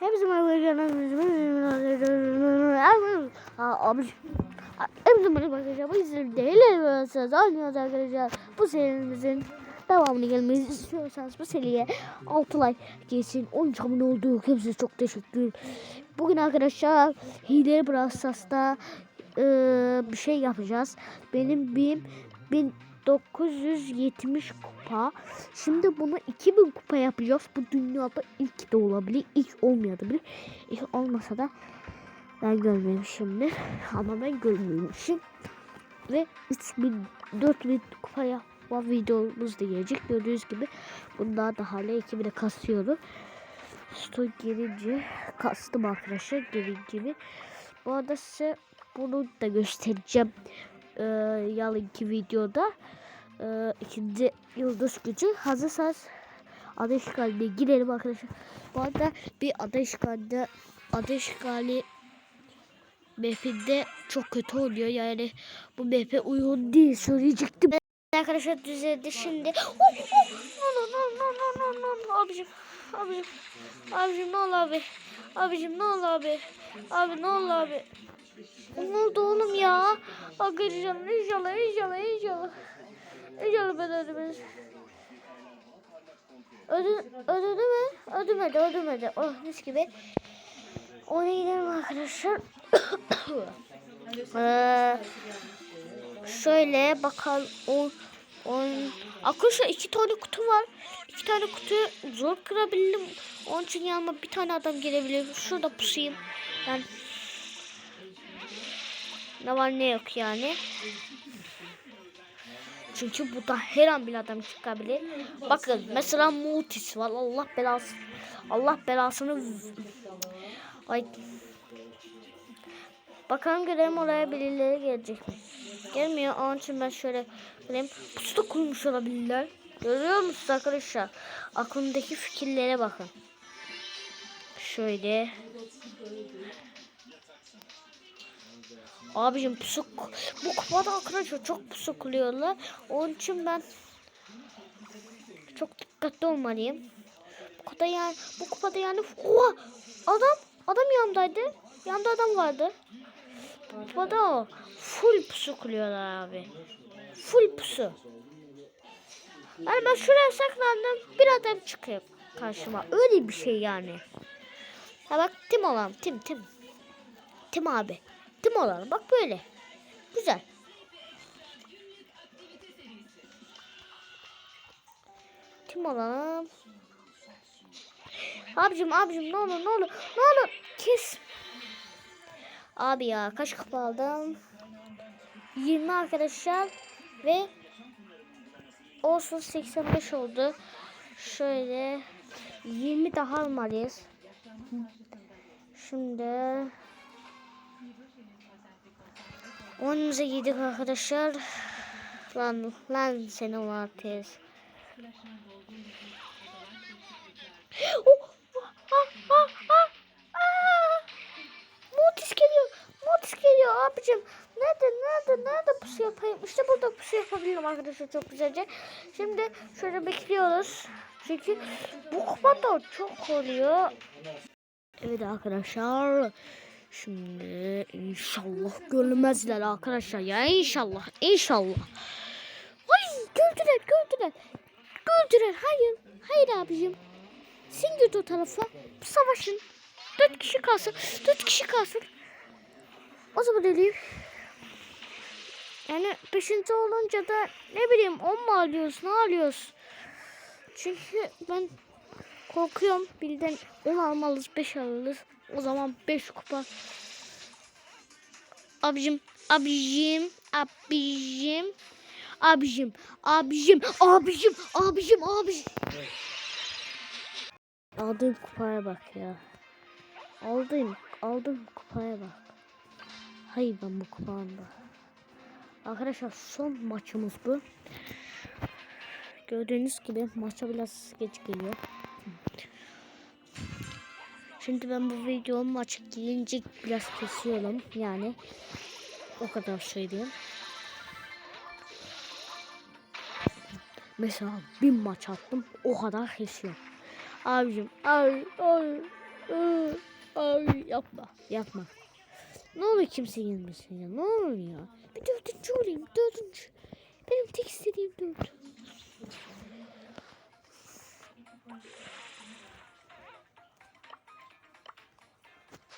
Hepsi arkadaşlar. Bu serimizin devamını gelmeyi istiyorsanız bu seriye 6 like geçin. 13 abone oldu. Hepsi çok teşekkür. Bugün arkadaşlar Hileli Brastas'ta bir şey yapacağız. Benim bir 1970 kupa. Şimdi bunu 2000 kupa yapacağız. Bu dünyada ilk de olabilir. ilk olmayabilir. İlk olmasa da ben görmemişimdir. Ama ben görmemişim. Ve 3000 4000 kupa yapma videomuz da gelecek. Gördüğünüz gibi bunlar da hala 2000'e kasıyorum. Sto gelince kastım arkadaşlar gelin gibi. Bu arada size bunu da göstereceğim. Ee, yarınki videoda. Ee, ikinci yıldız gücü. Hazırsanız ada işgaline girelim arkadaşlar. Bu arada bir ada işgalinde ada işgali map'inde çok kötü oluyor. Yani bu map'e uygun değil söyleyecektim. Arkadaşlar düzeldi şimdi. No no no no no no no abicim. Abicim. Abicim ne ol abi. Abicim ne ol abi. Abi ne ol abi. Ne oldu oğlum ya? Arkadaşlar inşallah inşallah inşallah. İnşallah ben ödemez. Ödü, ödedi mi? Ödemedi ödemedi. Oh mis gibi. Ona gidelim arkadaşlar. ee, şöyle bakalım. On, on, arkadaşlar iki tane kutu var. İki tane kutuyu zor kırabildim. Onun için yanıma bir tane adam gelebilir. Şurada pusayım. Yani ne var ne yok yani. Çünkü burada her an bir adam çıkabilir. Bakın mesela Mutis var. Allah belası. Allah belasını Ay. Bakalım görelim oraya birileri gelecek mi? Gelmiyor. Onun için ben şöyle görelim. Pusu da kurmuş olabilirler. Görüyor musunuz arkadaşlar? Aklımdaki fikirlere bakın. Şöyle. Abicim pusu bu kupada arkadaşlar çok pusu kuruyorlar. Onun için ben çok dikkatli olmalıyım. Bu kupada yani bu kupada yani oha adam adam yanımdaydı. Yanında adam vardı. Bu kupada o full pusu kuruyorlar abi. Full pusu. Yani ben şuraya saklandım bir adam çıkıyor karşıma. Öyle bir şey yani. Ha bak Tim olan Tim Tim. Tim abi. Tim olan bak böyle. Güzel. Tim olalım. Abicim abicim ne olur ne olur ne olur kes. Abi ya kaç kapı aldım? 20 arkadaşlar ve olsun 85 oldu. Şöyle 20 daha almalıyız. Şimdi Oyunumuza girdik arkadaşlar. Lan lan seni ah, ah. Mortis geliyor. Mortis geliyor abicim. Nerede nerede nerede pusu yapayım? İşte burada pusu yapabilirim arkadaşlar çok güzelce. Şimdi şöyle bekliyoruz. Çünkü bu kupa da çok oluyor. Evet arkadaşlar. Şimdi inşallah görmezler arkadaşlar ya inşallah inşallah. Ay gördüler gördüler. Gördüler hayır hayır abicim. Sen git o tarafa savaşın. Dört kişi kalsın dört kişi kalsın. O zaman öleyim. Yani beşinci olunca da ne bileyim on mu alıyoruz ne alıyoruz. Çünkü ben korkuyorum birden 10 almalıyız 5 alırız. O zaman 5 kupa. Abicim, abicim, abicim, abicim, abicim, abicim, abicim, abicim. Aldığım kupaya bak ya. Aldığım, aldığım kupaya bak. Hayır ben bu kupanda. Arkadaşlar son maçımız bu. Gördüğünüz gibi maça biraz geç geliyor. Şimdi ben bu videomu açık gelince biraz kesiyorum. Yani o kadar söyleyeyim. Mesela bir maç attım o kadar kesiyorum. Abicim abi abi Iı, Abi yapma. Yapma. Ne olur kimse yenmesin ya. Ne olur ya. Bir dördüncü olayım. Dördüncü. Benim tek istediğim dört.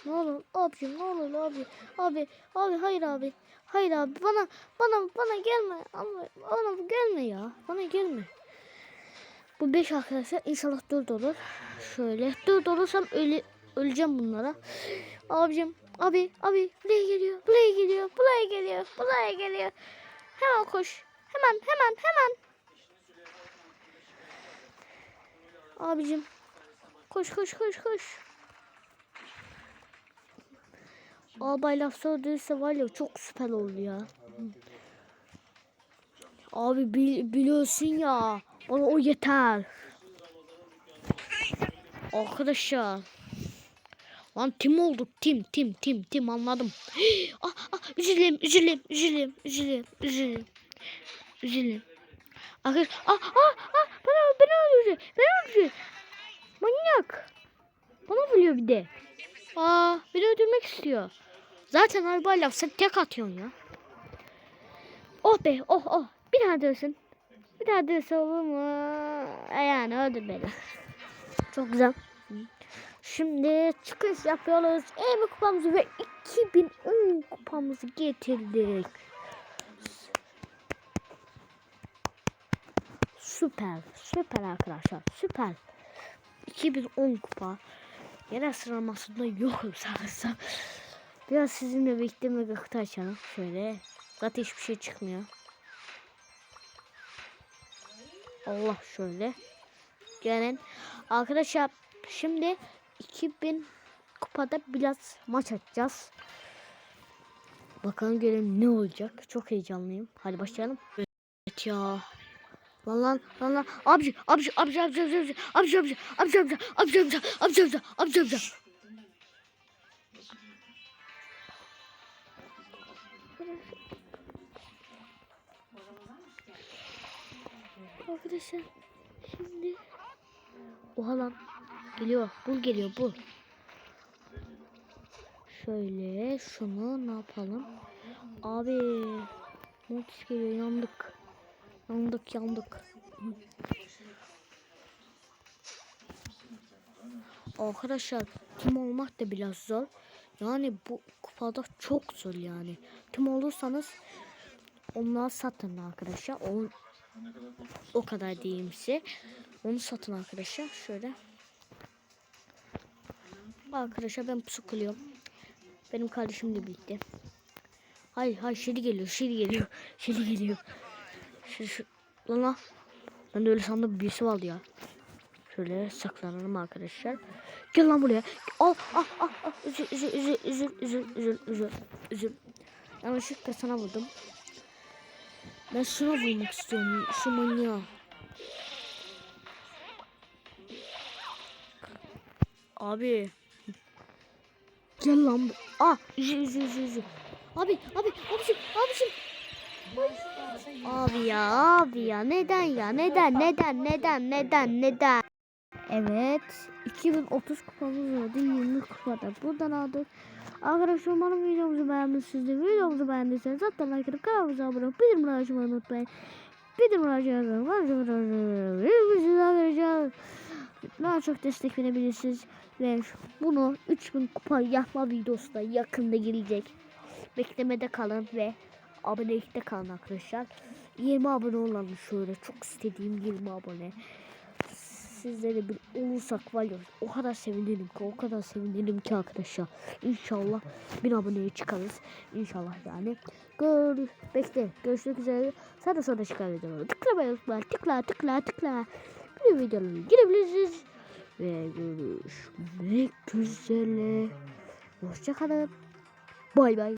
Ne olur abicim ne olur abi. Abi abi hayır abi. Hayır abi bana bana bana gelme. Ama bana gelme ya. Bana gelme. Bu 5 arkadaşlar inşallah 4 olur. Şöyle 4 olursam öle, öleceğim bunlara. Abicim abi abi buraya geliyor buraya geliyor buraya geliyor buraya geliyor. Hemen koş. Hemen hemen hemen. Abicim koş koş koş koş. Albay laf söylediyse var ya çok süper oldu ya. Abi bil, biliyorsun ya. Bana o yeter. Arkadaşlar. Lan tim olduk. Tim tim tim tim anladım. ah, ah, üzüleyim üzüleyim üzüleyim üzüleyim üzüleyim. Üzüleyim. Arkadaşlar. Ah ah ah. Bana, bana öldürecek. Bana öldürecek. Manyak. Bana vuruyor bir de. Aa beni öldürmek istiyor. Zaten arabayla sen tek atıyorsun ya. Oh be oh oh. Bir daha dövsün. Bir daha dövsün olur mu? Yani öldür beni. Çok güzel. Şimdi çıkış yapıyoruz. Ev kupamızı ve 2010 kupamızı getirdik. Süper. Süper arkadaşlar. Süper. 2010 kupa. Yine sıralamasında yokum sanırsam. Biraz sizinle birlikte mega kutu açalım. Şöyle. Zaten hiçbir şey çıkmıyor. Allah şöyle. Gelin. Arkadaşlar şimdi 2000 kupada biraz maç atacağız. Bakalım görelim ne olacak. Çok heyecanlıyım. Hadi başlayalım. Evet ya. Lan lan lan lan. Abici abici abici abici abici abici abici abici abici abici abici abici abici abici abici Arkadaşlar şimdi Oha lan geliyor bul geliyor bul Şöyle şunu ne yapalım Abi Mortis geliyor yandık Yandık yandık. Arkadaşlar tim olmak da biraz zor. Yani bu kupada çok zor yani. Tim olursanız onlar satın arkadaşlar. O, o kadar diyeyim size. Onu satın arkadaşlar. Şöyle. Arkadaşlar ben sıkılıyorum benim kardeşimle birlikte hayır hayır şeri geliyor şeri geliyor. Şeri geliyor şu, şu, lan lan. Ben de öyle sandım birisi vardı ya. Şöyle saklanalım arkadaşlar. Gel lan buraya. Al al al al. Üzül üzül üzül üzül üzül üzül üzül üzül. Yanlışlıkla sana vurdum. Ben şuna vurmak istiyorum. Şu manyağa. Abi. Gel lan. Ah üzül üzül üzül. Abi abi abicim abicim. Abi ya abi ya. Neden ya? Neden neden neden neden neden? Evet. 2030 kupamız oldu 20 kupada. Buradan aldık. Arkadaşlar umarım videomuzu beğenmişsinizdir. Videomuzu beğendiyseniz zaten like atıp kanalımıza abone olup bildirimleri açmayı unutmayın. Bildirimleri açmayı daha çok destek verebilirsiniz. Ve bunu 3000 kupa yapma videosu da yakında gelecek. Beklemede kalın ve abonelikte kalın arkadaşlar. 20 abone olalım şöyle. Çok istediğim 20 abone. Sizlere bir olursak var ya o kadar sevinirim ki o kadar sevinirim ki arkadaşlar. İnşallah bir aboneye çıkarız. İnşallah yani. Gör, bekle. Görüşmek üzere. Sen de sonra çıkar videoları. Tıkla unutma. Tıkla tıkla tıkla. Bir videoları girebilirsiniz. Ve görüşmek üzere. Hoşçakalın. Bay bay.